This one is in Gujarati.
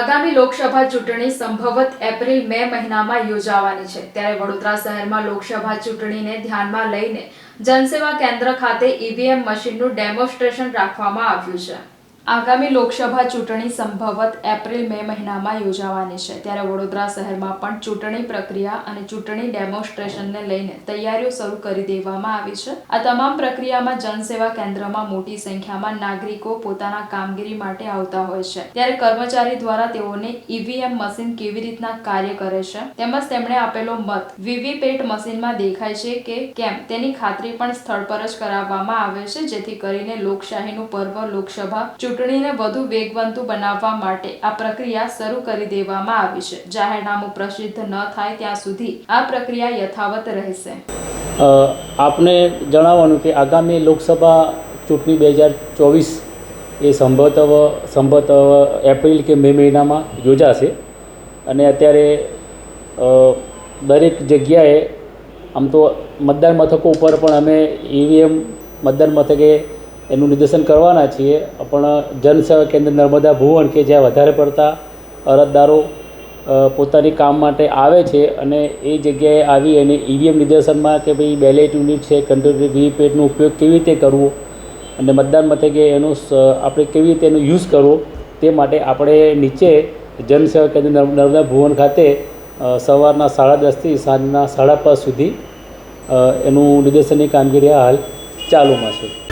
આગામી લોકસભા ચૂંટણી સંભવત એપ્રિલ મે મહિનામાં યોજાવાની છે. ત્યારે વડોદરા શહેરમાં લોકસભા ચૂંટણીને ધ્યાનમાં લઈને જનસેવા કેન્દ્ર ખાતે ઈવીએમ મશીનનું ડેમોન્સ્ટ્રેશન રાખવામાં આવ્યું છે. આગામી લોકસભા ચૂંટણી સંભવત એપ્રિલ મે મહિનામાં યોજાવાની છે. ત્યારે વડોદરા શહેરમાં પણ ચૂંટણી પ્રક્રિયા અને ચૂંટણી ડેમોન્સ્ટ્રેશનને લઈને તૈયારીઓ શરૂ કરી દેવામાં આવી છે. આ તમામ પ્રક્રિયામાં જનસેવા કેન્દ્રમાં મોટી સંખ્યામાં નાગરિકો પોતાના કામગીરી માટે આવતા હોય છે. ત્યારે કર્મચારી દ્વારા તેઓને ઈવીએમ મશીન કેવી રીતના કાર્ય કરે છે? તેમજ તેમણે આપેલો મત વીવીપેટ મશીનમાં દેખાય છે કે કેમ? તેની ખાતરી પણ સ્થળ પર જ કરાવવામાં આવે છે, જેથી કરીને લોકશાહીનું પર્વ લોકસભા ચૂંટણીને વધુ વેગવંતુ બનાવવા માટે આ પ્રક્રિયા શરૂ કરી દેવામાં આવી છે. જાહેરનામું પ્રસિદ્ધ ન થાય ત્યાં સુધી આ પ્રક્રિયા યથાવત રહેશે. આપને જણાવવાનું કે આગામી લોકસભા ચૂંટણી બે હજાર ચોવીસ એ સંભવતવ સંભવતવ એપ્રિલ કે મે મહિનામાં યોજાશે. અને અત્યારે દરેક જગ્યાએ આમ તો મતદાન મથકો ઉપર પણ અમે ઈવીએમ મતદાન મથકે એનું નિદર્શન કરવાના છીએ. પણ જનસેવા કેન્દ્ર નર્મદા ભુવન, કે જ્યાં વધારે પડતા અરજદારો પોતાની કામ માટે આવે છે અને એ જગ્યાએ આવી અને ઈવીએમ નિદર્શનમાં કે ભાઈ બેલેટ યુનિટ છે કમ્પ્યુટર વીવીપેટનો ઉપયોગ કેવી રીતે કરવો અને મતદાન મથકે એનો આપણે કેવી રીતે એનો યુઝ કરવો તે માટે આપણે નીચે જનસેવા કેન્દ્ર નર્મદા ભુવન ખાતે સવારના સાડા દસથી સાંજના સાડા પાંચ સુધી એનું નિદર્શનની કામગીરી હાલ ચાલુમાં છે.